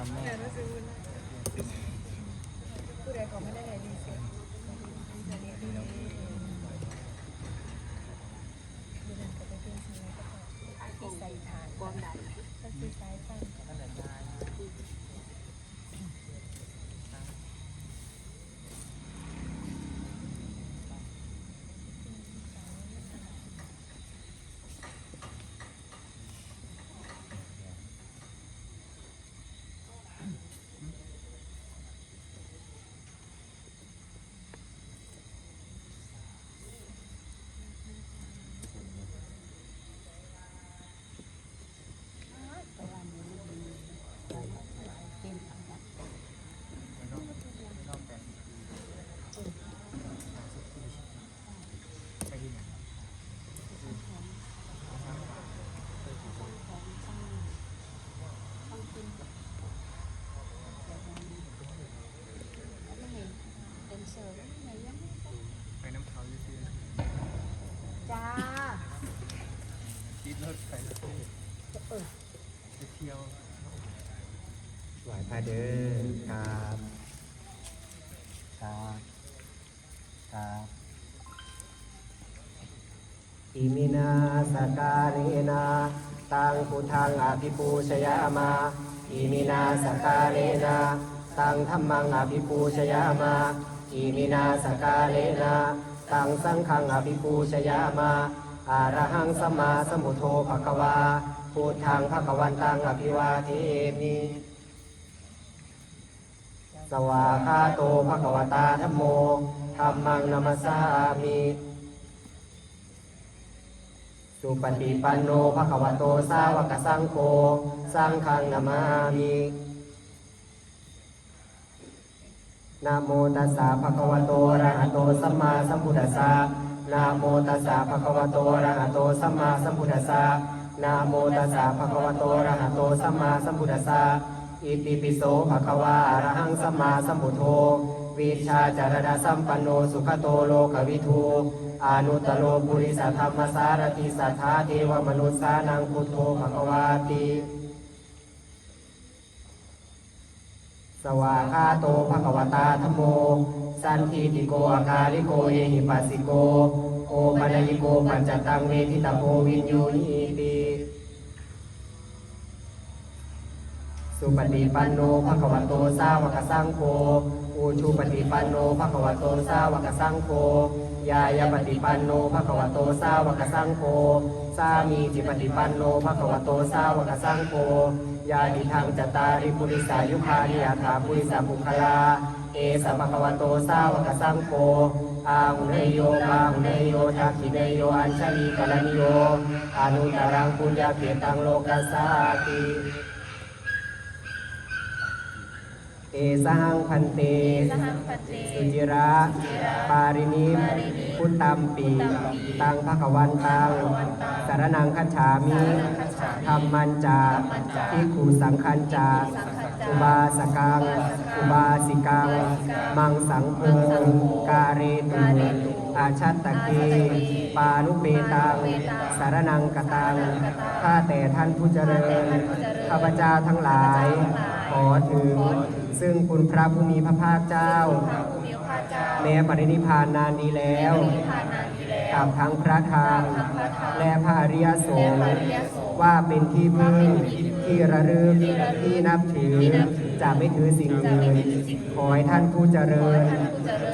ันแม่ผู้ใดขอไม่ได้รีเซ็ตใส่ฐานความดันก็คือสายตั้ง ตั้งแต่ตาย ไปน้ำเขาอยู่ที่ จ้า คิดรถไปประเทศไปเที่ยว ไหวพาเด้อครับครับครับอิมินาสการเรนาตังพุทธังอภิปูชยามาอิมินาสการเรนาตังธรรมังอภิปูชยามาอิมินาสการเรนาตังสังฆังอภิปูชยามาอาระหังสมมาสมุทโธภควาพุทธังภควันตังอภิวาเทมิ สวาคาโตภควตาธรรมโมธรรมังนัมสสามิสุปฏิปันโนภควโตสาวกสังโฆสังฆังนามามินะโมตัสสะภะคะวะโตอะระหะโตสัมมาสัมพุทธัสสะนะโมตัสสะภะคะวะโตอะระหะโตสัมมาสัมพุทธัสสะนะโมตัสสะภะคะวะโตอะระหะโตสัมมาสัมพุทธัสสะ อิติปิโสภะคะวะอะระหังสัมมาสัมพุทโธวิชชาจารณะสัมปันโนสุขโตโลกวิทูอนุตโลปุริสธรรมสารติสัทธาเทวมนุษสานังพุทโธภควาติสวาคาโตภควตาธโม สันทิติโกอาคาลิโกเอหิปัสสิโก โอปัญญิโกปัญจตังเวทิตาโพวินยูหิติ สุปฏิปันโนภะคะวะโตสาวกสังโฆอุชุปฏิปันโนภะคะวะโตสาวกสังโฆยายาปฏิปันโนภะคะวะโตสาวกสังโฆสามีจิปฏิปันโนภะคะวะโตสาวกสังโฆยาดิทังจตาริปุริสายุคานิยาถาปุริสาภุคลา เอสะภะคะวะโตสาวกสังโฆอาหุเนยโยมาหุเนยโยทักขิเนยโยอัญชลีกลนิโยอนุตตรังปุญญาเกตังโลกัสสาติ เอสังพันเตสหังปฏิสุจิระ ปารินิมพุทธัมปี ตังภควันตัง สารนังคัจฉามิธรรมันจาทิขูสังคันจาอุบาสกัง อุบาสิกัง มังสังโฆกาเรตุอาชัตตะเกปานุเปตัง สารนังกตัง ข้าแต่ท่านผู้เจริญ ข้าพเจ้าทั้งหลาย ขอถึง ซึ่งคุณพระผู้มีพระภาคเจ้าผู้มีพระเจ้าแม้ปรินิพพานนานดีแล้วนิพพานนานทีแล้วกับทั้งพระธรรมและพระอริยสงฆ์ว่าเป็นที่พึ่งที่ระลึกที่นับถือจะไม่ถือสิ่งอื่นขอให้ท่านผู้เจริญ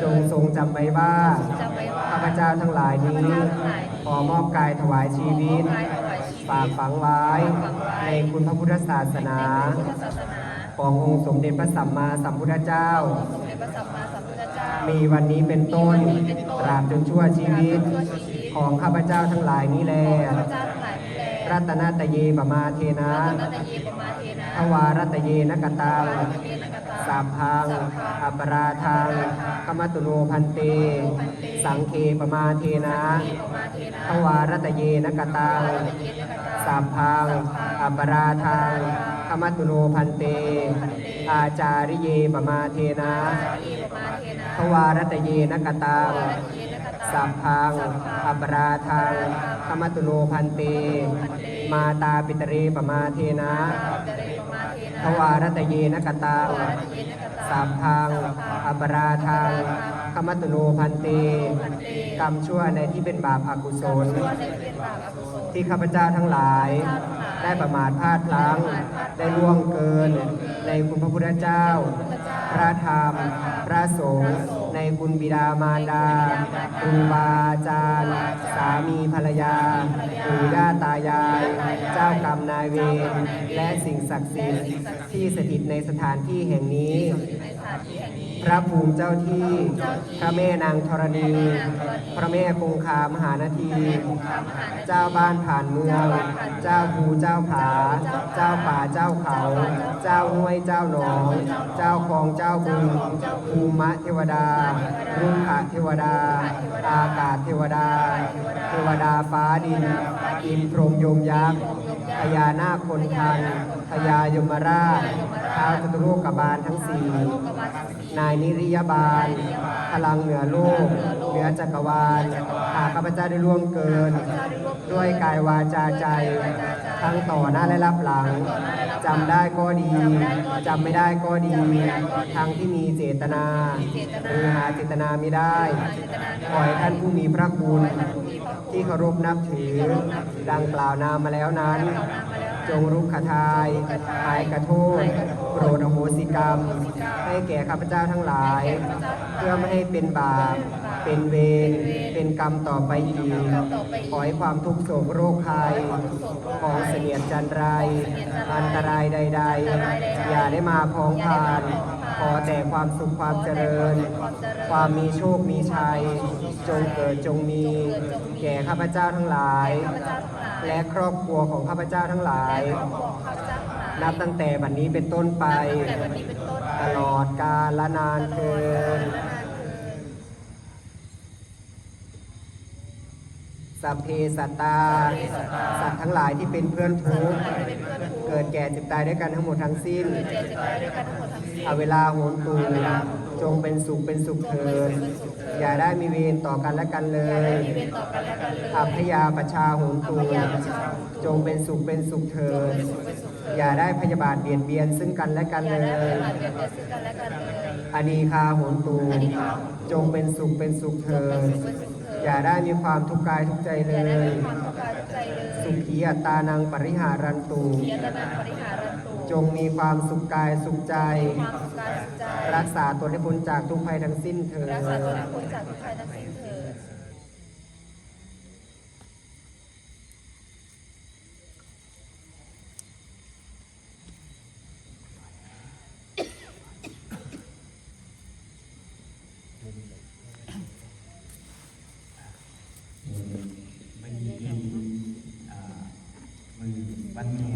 จงทรงจำไว้ว่าจำไว้ว่าข้าพเจ้าทั้งหลายนี้ ขอมอบกายถวายชีวิตกายถวายชีวิตฝากฝังไว้ในคุณพระพุทธศาสนาพุทธศาสนา ขององค์สมเด็จพระสัมมาสัมพุทธเจ้าสมเด็จพระสัมมาสัมพุทธเจ้า มีวันนี้เป็นต้นตราบจนชั่วชีวิตของข้าพเจ้าทั้งหลายนี้แลข้าพเจ้าทั้งหลายนี้แลรัตนตเยปมาเทนะรัตเยปมาเทนะทวารัตเยนกตังเทนะกตาสามพัง อัปราทังขมตุโนพันเต สังเคปมาเทนะทวารัตเยนกตังเทนะกตาสามพังอัปราทังขมตุโนพันเต อาจาริเยปมาเทนะทวารัตเยนกตังเทนะกตาสัพพังอัปราทังขมตุโนพันเต มาตาปิตเรปมาเทนะเตเรปมาเทนะทวารตเยนกตังสัพพังอปราทัง ขมัตตุโนพันเตกรรมชั่วในที่เป็นบาปอกุศล ที่ข้าพเจ้าทั้งหลาย ได้ประมาทพลาดพลั้ง ได้ล่วงเกิน ในคุณพระพุทธเจ้า พระธรรม พระสงฆ์ในคุณบิดามารดาครูบาอาจารย์ สามีภรรยาปู่ย่าตายาย เจ้ากรรมนายเวรและสิ่งศักดิ์สิทธิ์ที่สถิตในสถานที่แห่งนี้ พระภูมิเจ้าที่ พระแม่นางธรณี พระแม่คงคามหานาที เจ้าบ้านผ่านเมือง เจ้าภูเจ้าผา เจ้าป่าเจ้าเขา เจ้าห้วยเจ้าหนอง เจ้าคลองเจ้าบึงภูมะเทวดา รุ่งขะเทวดา อากาศเทวดา เทวดาฟ้าดิน อินพรมยมยักษ์พญานาคคนทันพญายมราชท้าวจตุโลกบาลทั้งสี่ นายนิริยบาล พลังเหนือโลก เหนือจักรวาลหากข้าพเจ้าได้ล่วงเกิน ด้วยกายวาจาใจ ทั้งต่อหน้าและรับหลังจำได้ก็ดีจำไม่ได้ก็ดี ทั้งที่มีเจตนาหรือหาเจตนาไม่ได้ขอให้ท่านผู้มีพระคุณที่เคารพนับถือ ดังกล่าวนามมาแล้วนั้น จงรุกขทายหายกระโทษโปรดอโหสิกรรม ให้แก่ข้าพเจ้าทั้งหลาย เพื่อไม่ให้เป็นบาป เป็นเวร เป็นกรรมต่อไปอีก ขอให้ความทุกข์โศกโรคภัยของเสนียดจันไร อันตรายใด ๆ อย่าได้มาพ้องพาน ขอแต่ความสุขความเจริญ ความมีโชคมีชัย จงเกิดจงมี แก่ข้าพเจ้าทั้งหลาย และครอบครัวของข้าพเจ้าทั้งหลายนับตั้งแต่บัดนี้เป็นต้นไปตลอดกาลและนานเทินสัพเพสัตตา สัตว์ทั้งหลายที่เป็นเพื่อนทุกข์เกิดแก่เจ็บตายด้วยกันทั้งหมดทั้งสิ้นเอาเวลาโหนตูจงเป็นสุขเป็นสุขเถิด อย่าได้มีเวรต่อกันและกันเลยอัพยาประชาโหนตูจงเป็นสุขเป็นสุขเถิดอย่าได้พยาบาทเบียดเบียนซึ่งกันและกันเลยอนีคาโหนตูจงเป็นสุขเป็นสุขเถิด อย่าได้มีความทุกข์กายทุกข์ใจเลยสุขีอัตตานังปริหารันตู จงมีความสุขกายสุขใจ รักษาตนให้พ้นจากทุกภัยทั้งสิ้นเถิด รักษาตัวให้พ้นจากทุกภัยทั้งสิ้นเถิดวันนี้เป็นอ่ามือวันแม่เนาะ